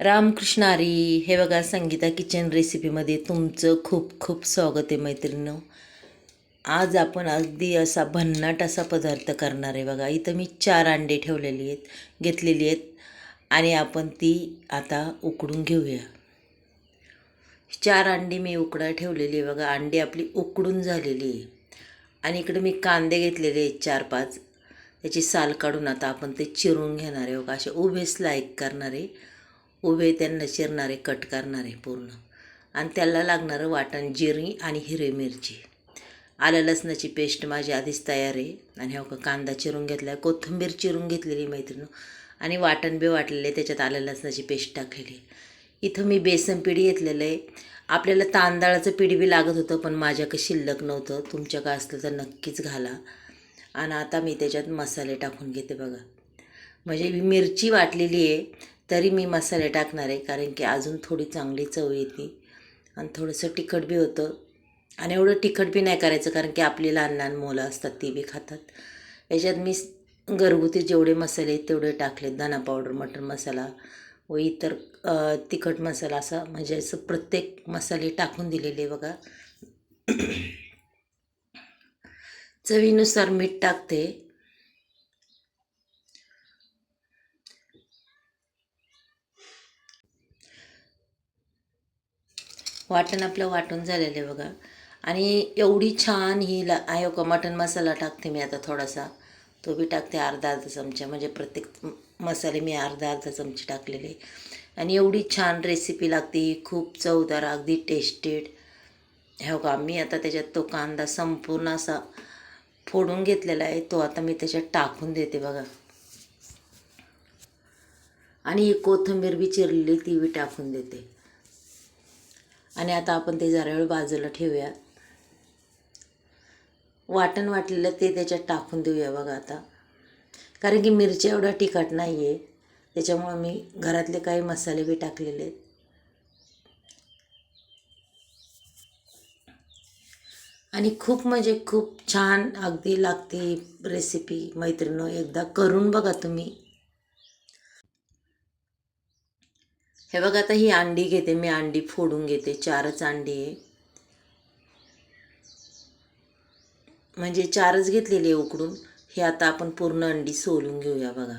रामकृष्णारी हे बघा संगीता किचन रेसिपीमध्ये तुमचं खूप खूप स्वागत आहे मैत्रिणींनो. आज आपण अगदी असा भन्नाट असा पदार्थ करणार आहे बघा. इथं मी चार अंडे ठेवलेली आहेत घेतलेली आहेत आणि आपण ती आता उकडून घेऊया. चार अंडी मी उकडा ठेवलेली आहे बघा. अंडी आपली उकडून झालेली आहे. आणि इकडे मी कांदे घेतलेले आहेत चार पाच. त्याची साल काढून आता आपण ते चिरून घेणार आहे बघा. असे उभे स्लाईक करणारे उभे त्यांना चिरणारे कट करणारे पूर्ण. आणि त्याला लागणारं वाटण जिरी आणि हिरवी मिरची. आलं लसणाची पेस्ट माझी आधीच तयार आहे. आणि हो का कांदा चिरून घेतला आहे कोथिंबीर चिरून घेतलेली मैत्रिणी. आणि वाटण बी वाटलेले त्याच्यात आलं लसणाची पेस्ट टाकलेली. इथं मी बेसन पिढी घेतलेलं आहे. आपल्याला तांदळाचं पिढी बी लागत होतं पण माझ्याकडे शिल्लक नव्हतं. तुमच्या का असलं तर नक्कीच घाला. आणि आता मी त्याच्यात मसाले टाकून घेते बघा. म्हणजे मिरची वाटलेली आहे तरी मी मसाले टाकणार आहे कारण की अजून थोडी चांगली चव येते. आणि थोडंसं तिखट बी होतं. आणि एवढं तिखट बी नाही करायचं कारण की आपली लहान लहान मुलं असतात ती बी खातात. याच्यात मी घरगुती जेवढे मसाले तेवढे टाकले धना पावडर मटर मसाला व इतर तिखट मसाला असा म्हणजे असं प्रत्येक मसाले टाकून दिलेले बघा. चवीनुसार मीठ टाकते. वाटण आपलं वाटून झालेलं आहे बघा. आणि एवढी छान ही ला आहे का मटन मसाला टाकते मी आता थोडासा. तो बी टाकते अर्धा अर्धा चमचा म्हणजे प्रत्येक मसाले मी अर्धा अर्धा चमचे टाकलेले आणि एवढी छान रेसिपी लागते ही खूप चवदार अगदी टेस्टेड हो का मी आता त्याच्यात तो कांदा संपूर्ण असा फोडून घेतलेला आहे तो आता मी त्याच्यात टाकून देते बघा. आणि ही कोथिंबीर बी चिरलेली ती बी टाकून देते. आणि आता आपण ते जरा वेळ बाजूला ठेवूया वाटण वाटलेलं ते त्याच्यात टाकून देऊया बघा आता. कारण की मिरच्या एवढा तिखट नाही आहे त्याच्यामुळं मी घरातले काही मसाले बी टाकलेले आहेत. आणि खूप म्हणजे खूप छान अगदी लागते रेसिपी मैत्रिणी एकदा करून बघा तुम्ही. हे बघा आता ही अंडी घेते मी अंडी फोडून घेते. चारच अंडी आहे. म्हणजे चारच घेतलेली आहे उकडून. हे आता आपण पूर्ण अंडी सोलून घेऊया बघा.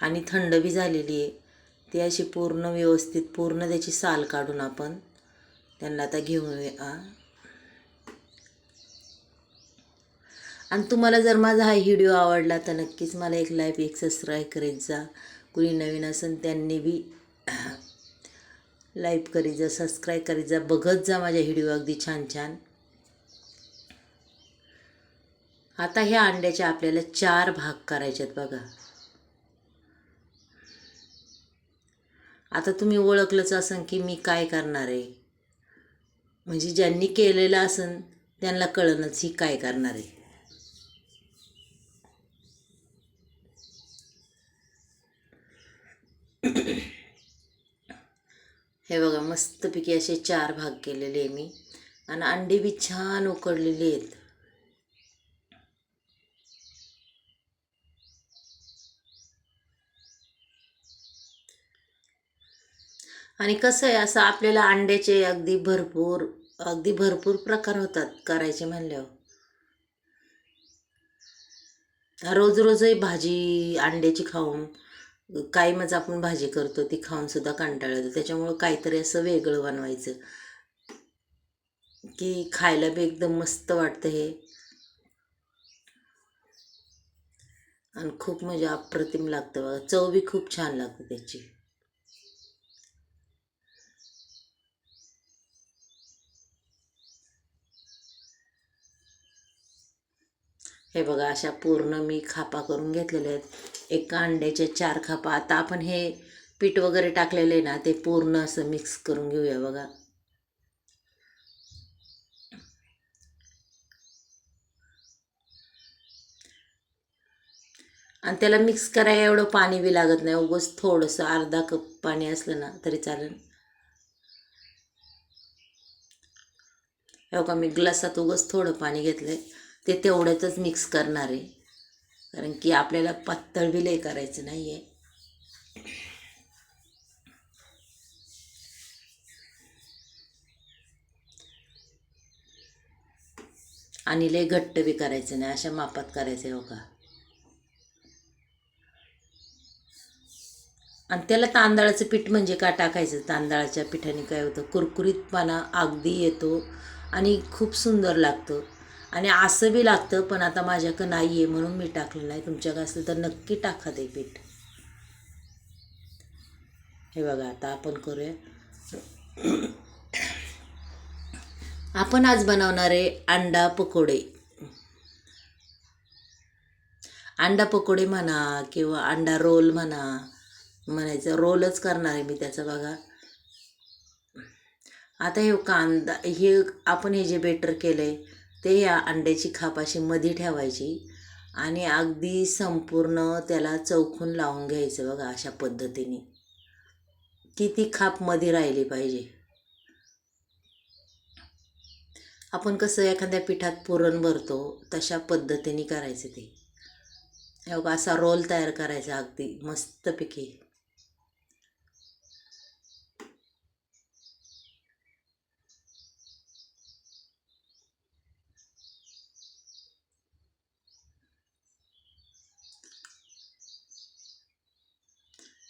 आणि थंड बी झालेली आहे. ती अशी पूर्ण व्यवस्थित पूर्ण त्याची साल काढून आपण त्यांना आता घेऊया. आणि तुम्हाला जर माझा हा व्हिडिओ आवडला तर नक्कीच मला एक लाईफ एक सबस्क्राईब करीत जा. कुणी नवीन असेल त्यांनी बी लाईक करीत जा सबस्क्राईब करीत जा. बघत जा माझ्या व्हिडिओ अगदी छान छान. आता ह्या अंड्याचे आपल्याला चार भाग करायचे आहेत बघा. आता तुम्ही ओळखलंच असन की मी काय करणार आहे. म्हणजे ज्यांनी केलेलं असन त्यांना कळणच ही काय करणार आहे. हे बघा मस्तपैकी असे चार भाग केलेले आहे मी. आणि अंडी बी छान उकडलेली आहेत. आणि कसं आहे असं आपल्याला अंड्याचे अगदी भरपूर अगदी भरपूर प्रकार होतात करायचे म्हणल्यावर. रोज रोजही भाजी अंड्याची खाऊन काही मग आपण भाजी करतो ती खाऊन सुद्धा कंटाळा येतो. त्याच्यामुळं काहीतरी असं वेगळं बनवायचं. की खायला बी एकदम मस्त वाटतं हे. आणि खूप म्हणजे अप्रतिम लागतं बघा. चव बी खूप छान लागते त्याची. हे बघा अशा पूर्ण मी खापा करून घेतलेल्या आहेत. एका अंड्याच्या चार खापा. आता आपण हे पीठ वगैरे टाकलेलं आहे ना ते पूर्ण असं मिक्स करून घेऊया बघा. आणि त्याला मिक्स करायला एवढं पाणी बी लागत नाही. उगस थोडंसं अर्धा कप पाणी असलं ना तरी चालेल. हो का मी ग्लासात उगस थोडं पाणी घेतलं आहे ते तेवढ्यातच मिक्स करणार आहे. कारण की आपल्याला पातळ बी करायचं नाही आहे आणि लय घट्ट बी करायचं नाही अशा मापात करायचं हो का? आणि त्याला तांदळाचं पीठ म्हणजे का टाकायचं? तांदळाच्या पिठाने काय होतं? कुरकुरीतपणा अगदी येतो आणि खूप सुंदर लागतं. आणि असं बी लागतं पण आता माझ्याकडं नाही आहे म्हणून मी टाकलं नाही. तुमच्याकडे असलं तर नक्की टाका ते पीठ. हे बघा आता आपण करूया. आपण आज बनवणारे अंडा पकोडे. अंडा पकोडे म्हणा किंवा अंडा रोल म्हणा म्हणायचं रोलच करणार आहे मी त्याचं बघा. आता हे कांदा हे आपण हे जे बेटर केलं आहे ते या अंड्याची खाप अशी मध्ये ठेवायची आणि अगदी संपूर्ण त्याला चौकून लावून घ्यायचं बघा अशा पद्धतीने. किती खापमध्ये राहिली पाहिजे. आपण कसं एखाद्या पिठात पुरण भरतो तशा पद्धतीने करायचं ते. हे असा रोल तयार करायचा अगदी मस्तपैकी.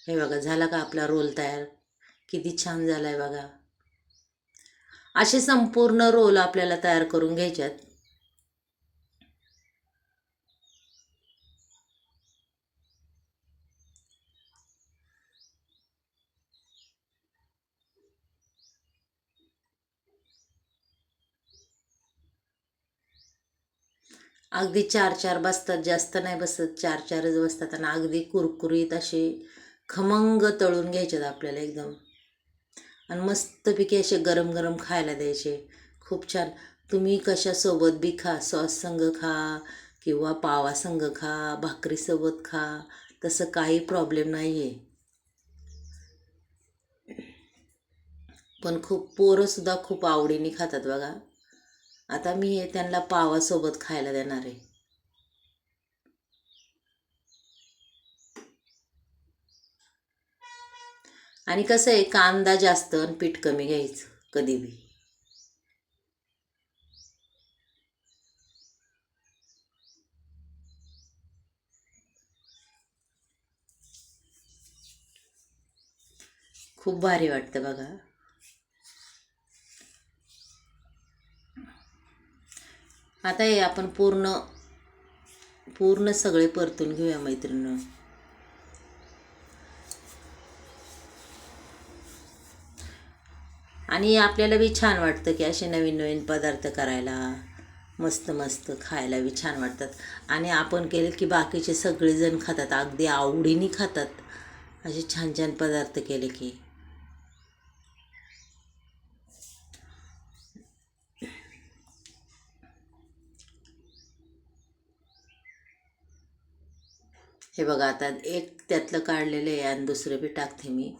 हे बघा झाला का आपला रोल तयार? किती छान झाला आहे बघा. असे संपूर्ण रोल आपल्याला तयार करून घ्यायच्यात. अगदी चार चार बसतात जास्त नाही बसत चार चारच बसतात आणि अगदी कुरकुरीत असे खमंग तळून घ्यायच्यात आपल्याला एकदम. आणि मस्तपैकी असे गरम गरम खायला द्यायचे. खूप छान. तुम्ही कशासोबत बी खा सॉस संग खा किंवा पावा संग खा भाकरीसोबत खा तसं काही प्रॉब्लेम नाही आहे पण खूप पोरंसुद्धा खूप आवडीने खातात बघा. आता मी हे त्यांना पावासोबत खायला देणार आहे. आणि कसं आहे कांदा जास्त आणि पीठ कमी घ्यायचं कधी बी. खूप भारी वाटतं बघा. आता हे आपण पूर्ण पूर्ण सगळे परतून घेऊया मैत्रिणी आणि आपल्याला बी छान वाटतं की असे नवीन नवीन पदार्थ करायला. मस्त मस्त खायला बी छान वाटतात. आणि आपण केले की बाकीचे सगळेजण खातात. अगदी आवडीने खातात. असे छान छान पदार्थ केले की. हे बघा आता एक त्यातलं काढलेलं आहे आणि दुसरं बी टाकते मी.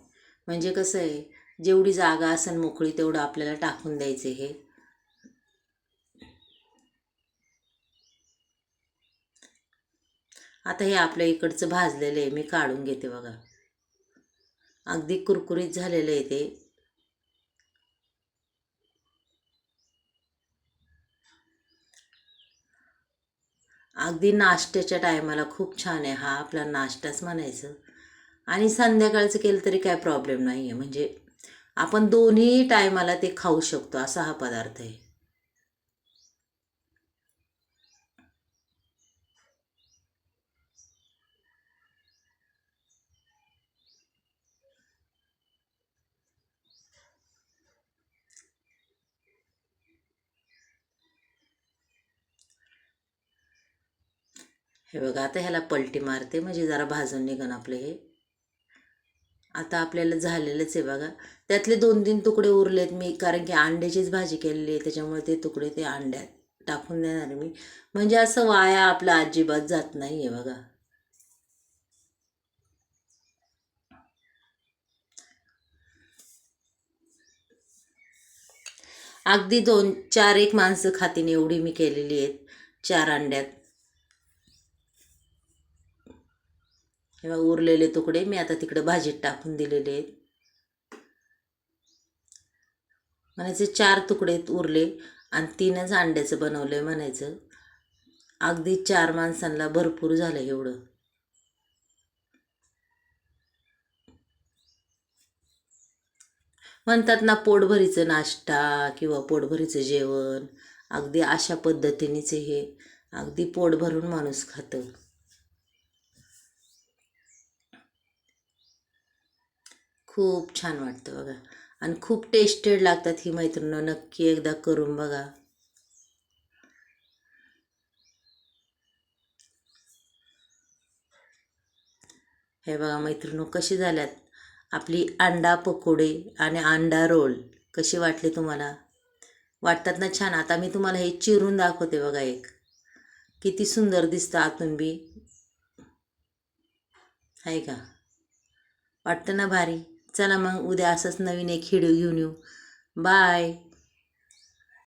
म्हणजे कसं आहे जेवढी जागा असेल मोकळी तेवढं आपल्याला टाकून द्यायचे हे. आता हे आपल्या इकडचं भाजलेलं आहे मी काढून घेते बघा. अगदी कुरकुरीत झालेलं आहे ते. अगदी नाश्त्याच्या टायमाला खूप छान आहे हा आपला नाश्ताच म्हणायचं. आणि संध्याकाळचं केलं तरी काय प्रॉब्लेम नाही आहे म्हणजे आपण दोन्ही टायमाला ते खाऊ शकतो असा हा पदार्थ आहे. हे बघा आता ह्याला पलटी मारते म्हणजे जरा भाजून निघन आपलं हे. आता आपल्याला झालेलंच आहे बघा. त्यातले दोन तीन तुकडे उरलेत मी कारण की अंड्याचीच भाजी केलेली आहे त्याच्यामुळे ते तुकडे ते अंड्यात टाकून देणार मी. म्हणजे असं वाया आपला अजिबात जात नाही आहे बघा. अगदी दोन चार एक माणसं खातीने एवढी मी केलेली आहेत चार अंड्यात. हे बघा उरलेले तुकडे मी आता तिकडे भाजीत टाकून दिलेले आहेत. म्हणायचे चार तुकडे उरले आणि तीनच अंड्याचं बनवलं आहे म्हणायचं. अगदी चार माणसांना भरपूर झालं एवढं. म्हणतात ना पोटभरीचं नाश्ता किंवा पोटभरीचं जेवण अगदी अशा पद्धतीनेच हे अगदी पोट भरून माणूस खातं. खूप छान वाटतं बघा. आणि खूप टेस्टेड लागतात ही मैत्रिणं नक्की एकदा करून बघा. हे बघा मैत्रिणी कशी झाल्यात? आपली अंडा पकोडे आणि अंडा रोल. कशी वाटली तुम्हाला? वाटतात ना छान. आता मी तुम्हाला हे चिरून दाखवते बघा एक. किती सुंदर दिसतं आतून बी. आहे का? वाटतं ना भारी? चला मग उद्या असंच नवीन एक व्हिडिओ घेऊन येऊ. बाय.